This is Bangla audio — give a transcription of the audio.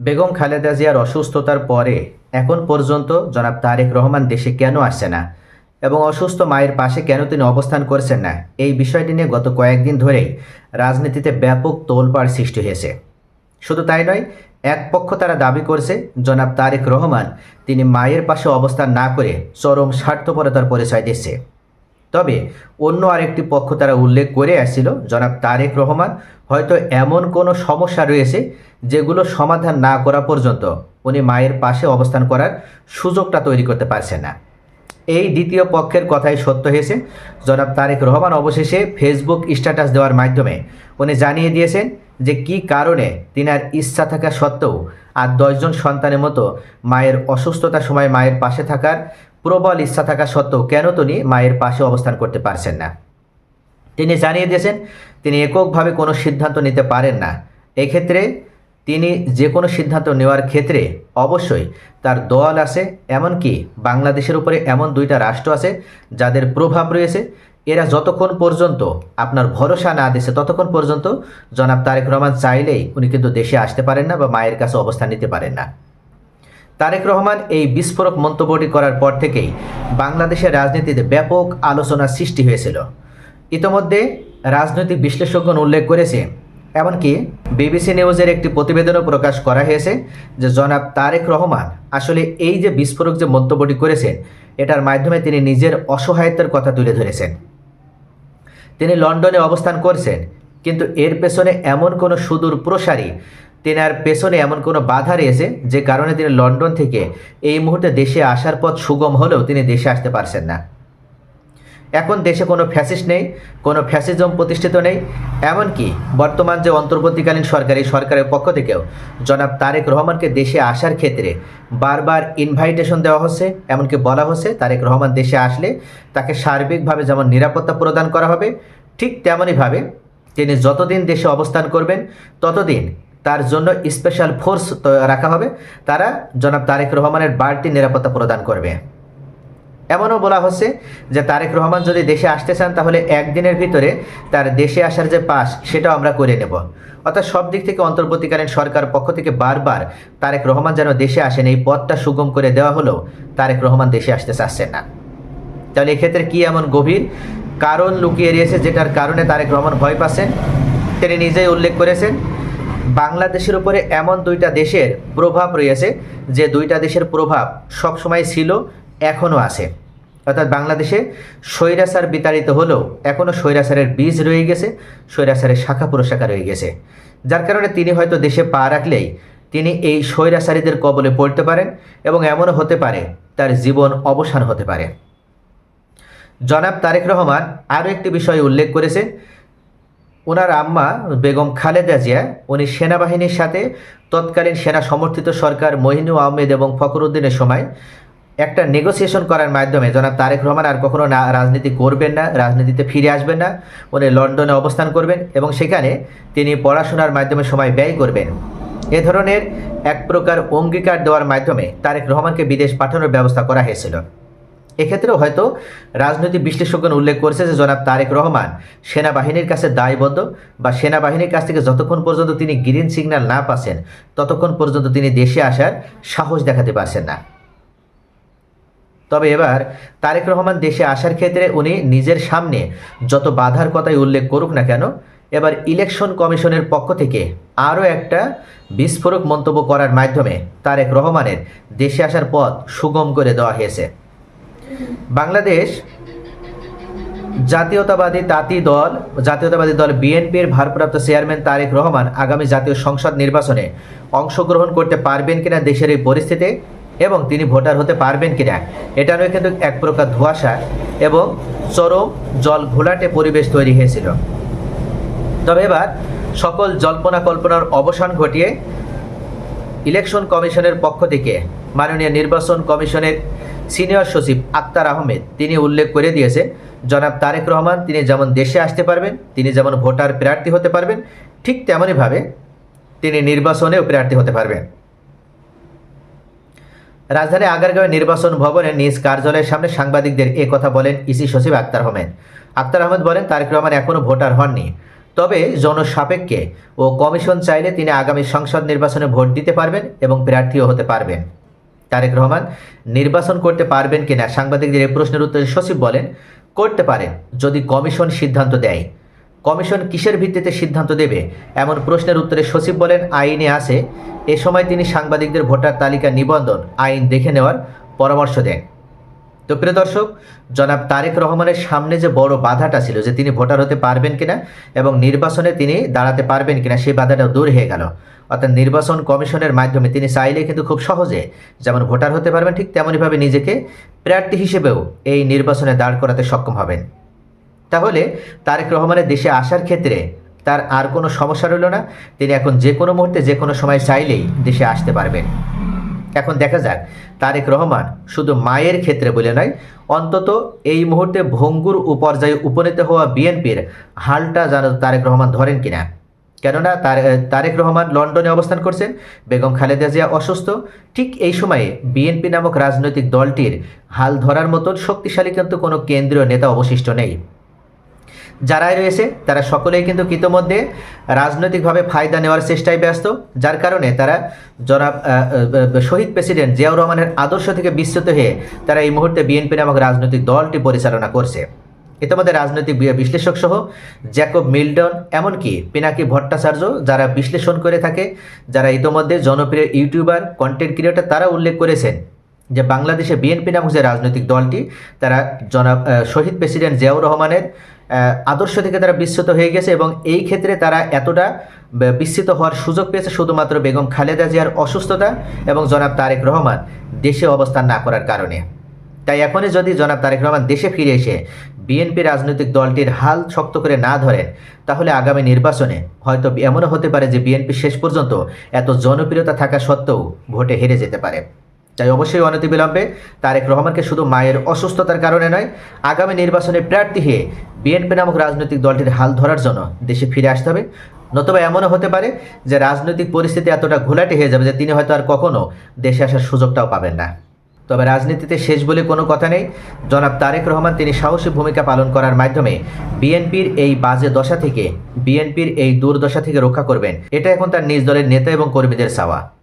বেগম খালেদা জিয়ার অসুস্থতার পরে এখন পর্যন্ত জনাব তারেক রহমান দেশে কেন আসছে না? এবং অসুস্থ মায়ের পাশে কেন তিনি অবস্থান করছেন না? এই বিষয়টি নিয়ে গত কয়েকদিন ধরেই রাজনীতিতে ব্যাপক তোলপাড় সৃষ্টি হয়েছে। শুধু তাই নয়, এক পক্ষ তারা দাবি করছে, জনাব তারেক রহমান তিনি মায়ের পাশে অবস্থান না করে চরম স্বার্থপরতার পরিচয় দিচ্ছে। তবে অন্য আরেকটি পক্ষ তারা উল্লেখ করে আসছিল, জনাব তারেক রহমান, হয়তো এমন কোনো সমস্যা রয়েছে যেগুলো সমাধান না করা পর্যন্ত উনি মায়ের পাশে অবস্থান করার সুযোগটা তৈরি করতে পারছেন না। এই দ্বিতীয় পক্ষের কথাই সত্য হয়েছে। জনাব তারেক রহমান অবশেষে ফেসবুক স্ট্যাটাস দেওয়ার মাধ্যমে উনি জানিয়ে দিয়েছেন যে কি কারণে তিনার ইচ্ছা থাকা সত্ত্বেও আর দশজন সন্তানের মতো মায়ের অসুস্থতার সময় মায়ের পাশে থাকার প্রবল ইচ্ছা থাকা সত্ত্বেও কেন তিনি মায়ের পাশে অবস্থান করতে পারছেন না? তিনি জানিয়ে দিয়েছেন, তিনি এককভাবে কোনো সিদ্ধান্ত নিতে পারেন না। এক্ষেত্রে তিনি যে কোনো সিদ্ধান্ত নেওয়ার ক্ষেত্রে অবশ্যই তার দল আছে, এমনকি বাংলাদেশের উপরে এমন দুইটা রাষ্ট্র আছে যাদের প্রভাব রয়েছে। এরা যতক্ষণ পর্যন্ত আপনার ভরসা না দিছে ততক্ষণ পর্যন্ত জনাব তারেক রহমান চাইলেই উনি কিন্তু দেশে আসতে পারেন না বা মায়ের কাছে অবস্থান নিতে পারেন না। তারেক রহমান এই বিস্ফোরক মন্তব্যটি করার পর থেকেই বাংলাদেশের রাজনীতিতে ব্যাপক আলোচনার সৃষ্টি হয়েছিল। ইতোমধ্যে রাজনৈতিক বিশ্লেষকগণ উল্লেখ করেছে, এমনকি বিবিসি নিউজের একটি প্রতিবেদনও প্রকাশ করা হয়েছে যে জনাব তারেক রহমান আসলে এই যে বিস্ফোরক যে মন্তব্যটি করেছেন, এটার মাধ্যমে তিনি নিজের অসহায়তার কথা তুলে ধরেছেন। তিনি লন্ডনে অবস্থান করছেন, কিন্তু এর পেছনে এমন কোনো সুদূর প্রসারী তেনার পেছনে এমন কোনো বাধা রয়েছে যে কারণে তিনি লন্ডন থেকে এই মুহূর্তে দেশে আসার পথ সুগম হলেও তিনি দেশে আসতে পারছেন না। এখন দেশে কোনো ফ্যাসিস নেই, কোনো ফ্যাসিজম প্রতিষ্ঠিত নেই, এমনকি বর্তমান যে অন্তর্বর্তীকালীন সরকার, এই সরকারের পক্ষ থেকেও জনাব তারেক রহমানকে দেশে আসার ক্ষেত্রে বারবার ইনভাইটেশন দেওয়া হচ্ছে, এমনকি বলা হচ্ছে তারেক রহমান দেশে আসলে তাকে সার্বিকভাবে যেমন নিরাপত্তা প্রদান করা হবে, ঠিক তেমনইভাবে তিনি যতদিন দেশে অবস্থান করবেন, ততদিন তার জন্য স্পেশাল ফোর্স রাখা হবে। তারা জনাব তারেক রহমানের বাড়তি নিরাপত্তা প্রদান করবে। এমনও বলা হচ্ছে যে তারেক রহমান যদি দেশে আসতে চান, তাহলে একদিনের ভিতরে তার দেশে আসার যে পাস সেটাও আমরা করে নেব। অর্থাৎ সব দিক থেকে অন্তর্বর্তীকালীন সরকার পক্ষ থেকে বারবার তারেক রহমান যেন দেশে আসেন, এই পথটা সুগম করে দেওয়া হলেও তারেক রহমান দেশে আসতে চাচ্ছেন না। তাহলে এক্ষেত্রে কি এমন গভীর কারণ লুকিয়ে রয়েছে, যেটার কারণে তারেক রহমান ভয় পাচ্ছেন? তিনি নিজেই উল্লেখ করেছেন বাংলাদেশের উপরে এমন দুইটা দেশের প্রভাব রয়েছে যে দুইটা দেশের প্রভাব সবসময় ছিল, এখনও আছে। অর্থাৎ বাংলাদেশে স্বৈরাচার বিতাড়িত হলেও এখনও স্বৈরাচারের বীজ রয়ে গেছে, স্বৈরাচারের শাখা প্রশাখা রয়ে গেছে। যার কারণে তিনি হয়তো দেশে পা রাখলেই তিনি এই স্বৈরাচারীদের কবলে পড়তে পারেন এবং এমনও হতে পারে, তার জীবন অবসান হতে পারে। জনাব তারেক রহমান আরও একটি বিষয় উল্লেখ করেছে ওনার আম্মা বেগম খালেদা জিয়া, উনি সেনাবাহিনীর সাথে তৎকালীন সেনা সমর্থিত সরকার মহিনু আহমেদ এবং ফখরুদ্দিনের সময় একটা নেগোসিয়েশন করার মাধ্যমে জনাব তারেক রহমান আর কখনো না রাজনীতি করবেন না, রাজনীতিতে ফিরে আসবেন না, উনি লন্ডনে অবস্থান করবেন এবং সেখানে তিনি পড়াশোনার মাধ্যমে সময় ব্যয় করবেন। এ ধরনের এক প্রকার অঙ্গীকার দেওয়ার মাধ্যমে তারেক রহমানকে বিদেশ পাঠানোর ব্যবস্থা করা হয়েছিল। এক্ষেত্রেও হয়তো রাজনৈতিক বিশ্লেষকগণ উল্লেখ করেছে যে জনাব তারেক রহমান সেনাবাহিনীর কাছে দায়বদ্ধ বা সেনাবাহিনীর কাছ থেকে যতক্ষণ পর্যন্ত তিনি গ্রিন সিগন্যাল না পাচ্ছেন, ততক্ষণ পর্যন্ত তিনি দেশে আসার সাহস দেখাতে পারছেন না। তবে এবার তারেক রহমান দেশে আসার ক্ষেত্রে উনি নিজের সামনে যত বাধার কথাই উল্লেখ করুক না কেন, এবার ইলেকশন কমিশনের পক্ষ থেকে আরও একটা বিস্ফোরক মন্তব্য করার মাধ্যমে তারেক রহমানের দেশে আসার পথ সুগম করে দেওয়া হয়েছে। বাংলাদেশ জাতীয়তাবাদী তাঁতি দল, জাতীয়তাবাদী দল বিএনপির ভারপ্রাপ্ত চেয়ারম্যান তারেক রহমান আগামী জাতীয় সংসদ নির্বাচনে অংশগ্রহণ করতে পারবেন কিনা দেশের এই পরিস্থিতি এবং তিনি ভোটার হতে পারবেন কিনা, এটা নিয়ে কিন্তু এক প্রকার ধোঁয়াশা এবং চরম জল ঘোলাটে পরিবেশ তৈরি হয়েছিল। তবে এবার সকল জল্পনা কল্পনার অবসান ঘটিয়ে ইলেকশন কমিশনের পক্ষ থেকে মাননীয় নির্বাচন কমিশনের সিনিয়র সচিব আক্তার আহমেদ, তিনি উল্লেখ করে দিয়েছেন, জনাব তারেক রহমান, তিনি যেমন দেশে আসতে পারবেন, তিনি যেমন ভোটার প্রার্থী হতে পারবেন, ঠিক তেমনইভাবে তিনি নির্বাচনেও প্রার্থী হতে পারবেন। রাজধানী আগারগাঁও নির্বাচন ভবনে নিজ কার্যালয়ের সামনে সাংবাদিকদের এ কথা বলেন ইসি সচিব আক্তার আহমেদ। আক্তার আহমেদ বলেন, তারেক রহমান এখনও ভোটার হননি। তবে জনসাপেক্ষে ও কমিশন চাইলে তিনি আগামী সংসদ নির্বাচনে ভোট দিতে পারবেন এবং প্রার্থীও হতে পারবেন। তারেক রহমান, নির্বাচন করতে পারবেন কিনা? সাংবাদিকদের এই প্রশ্নের উত্তরে সচিব বলেন, করতে পারেন, যদি কমিশন সিদ্ধান্ত দেয়। কমিশন কিসের ভিত্তিতে সিদ্ধান্ত দেবে? এমন প্রশ্নের উত্তরে সচিব বলেন, আইনে আছে। এ সময় তিনি সাংবাদিকদের ভোটার তালিকা নিবন্ধন, আইন দেখে নেওয়ার পরামর্শ দেন। তো প্রিয় দর্শক, জনাব তারেক রহমানের সামনে যে বড় বাধাটা ছিল যে তিনি ভোটার হতে পারবেন কিনা এবং নির্বাচনে তিনি দাঁড়াতে পারবেন কিনা, সেই বাধাটা দূর হয়ে গেল। অর্থাৎ নির্বাচন কমিশনের মাধ্যমে তিনি চাইলে কিন্তু খুব সহজে যেমন ভোটার হতে পারবেন, ঠিক তেমনইভাবে নিজেকে প্রার্থী হিসেবেও এই নির্বাচনে দাঁড় করাতে সক্ষম হবেন। তাহলে তারেক রহমানের দেশে আসার ক্ষেত্রে তার আর কোনো সমস্যা রইল না। তিনি এখন যে কোনো মুহূর্তে যে কোনো সময় চাইলেই দেশে আসতে পারবেন। এখন দেখা যাক। তারেক রহমান শুধু মায়ের ক্ষেত্রে বলে নয় অন্তত এই মুহূর্তে ভঙ্গুর উপর্যায়ে উপনীত হওয়া বিএনপির হালটা যেন তারেক রহমান ধরেন কিনা। কেননা তার তারেক রহমান লন্ডনে অবস্থান করছেন, বেগম খালেদা জিয়া অসুস্থ। ঠিক এই সময়ে বিএনপি নামক রাজনৈতিক দলটির হাল ধরার মতন শক্তিশালী কিন্তু কোনো কেন্দ্রীয় নেতা অবশিষ্ট নেই। যারাই রয়েছে, তারা সকলেই কিন্তু ইতোমধ্যে রাজনৈতিকভাবে ফায়দা নেওয়ার চেষ্টায় ব্যস্ত, যার কারণে তারা জনাব শহীদ প্রেসিডেন্ট জিয়াউর রহমানের আদর্শ থেকে বিস্মিত হয়ে তারা এই মুহূর্তে বিএনপি নামক রাজনৈতিক দলটি পরিচালনা করছে। ইতিমধ্যে রাজনৈতিক বিশ্লেষক সহ জ্যাকব মিল্টন, এমনকি পিনাকি ভট্টাচার্য যারা বিশ্লেষণ করে থাকে, যারা ইতোমধ্যে জনপ্রিয় ইউটিউবার কন্টেন্ট ক্রিয়েটর তারা উল্লেখ করেছেন যে বাংলাদেশে বিএনপি নামক যে রাজনৈতিক দলটি, তারা জনাব শহীদ প্রেসিডেন্ট জিয়াউর রহমানের আদর্শ থেকে তারা বিস্মিত হয়ে গেছে এবং এই ক্ষেত্রে তারা এতটা বিস্মিত হওয়ার সুযোগ পেয়েছে শুধুমাত্র বেগম খালেদা জিয়ার অসুস্থতা এবং জনাব তারেক রহমান দেশে অবস্থান না করার কারণে। তাই এখনই যদি জনাব তারেক রহমান দেশে ফিরে এসে বিএনপি রাজনৈতিক দলটির হাল শক্ত করে না ধরেন, তাহলে আগামী নির্বাচনে হয়তো এমনও হতে পারে যে বিএনপি শেষ পর্যন্ত এত জনপ্রিয়তা থাকা সত্ত্বেও ভোটে হেরে যেতে পারে। তাই অবশ্যই অনতি অনতিবিলম্বে তারেক রহমানকে শুধু মায়ের অসুস্থতার কারণে নয়, আগামী নির্বাচনে প্রার্থী হয়ে বিএনপি নামক রাজনৈতিক দলটির হাল ধরার জন্য দেশে ফিরে আসতে হবে। নতুবা এমনও হতে পারে যে রাজনৈতিক পরিস্থিতি এতটা ঘোলাটে হয়ে যাবে যে তিনি হয়তো আর কখনো দেশে আসার সুযোগটাও পাবেন না। তবে রাজনীতিতে শেষ বলে কোনো কথা নেই। জনাব তারেক রহমান তিনি সাহসী ভূমিকা পালন করার মাধ্যমে বিএনপির এই বাজে দশা থেকে, বিএনপির এই দুর্দশা থেকে রক্ষা করবেন। এটা এখন তার নিজ দলের নেতা এবং কর্মীদের চাওয়া।